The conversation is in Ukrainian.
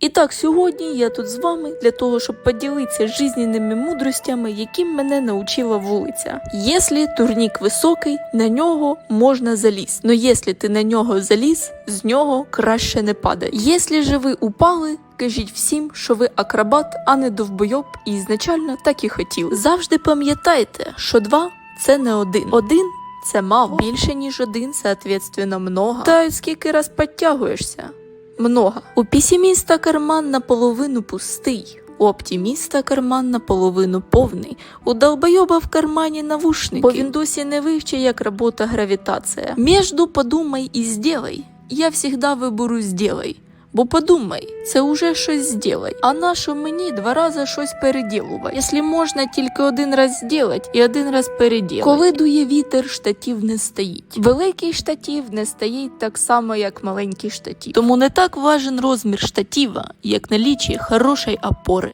І так, сьогодні я тут з вами для того, щоб поділитися жизненними мудростями, яким мене научила вулиця. Якщо турнік високий, на нього можна залізти. Но якщо ти на нього заліз, з нього краще не падає. Якщо же ви упали, кажіть всім, що ви акробат, а не довбойоб, і ізначально так і хотіли. Завжди пам'ятайте, що два це не один. Один це мало. Більше, ніж один, соответственно, много. Та скільки раз підтягуєшся? Много. У пісіміста карман наполовину пустий. У оптиміста карман наполовину повний. У долбойоба в кармані навушники. Бо він досі не вивчив, як робота гравітація. Между подумай і сделай. Я всегда виберу сделай. Бо подумай, це уже щось зделай. А нащо мені два рази щось переділувати? Якщо можна тільки один раз зробити і один раз переділати. Коли дує вітер, штатів не стоїть. Великий штатів не стоїть так само, як маленький штатів. Тому не так важен розмір штатива, як налічі хорошої опори.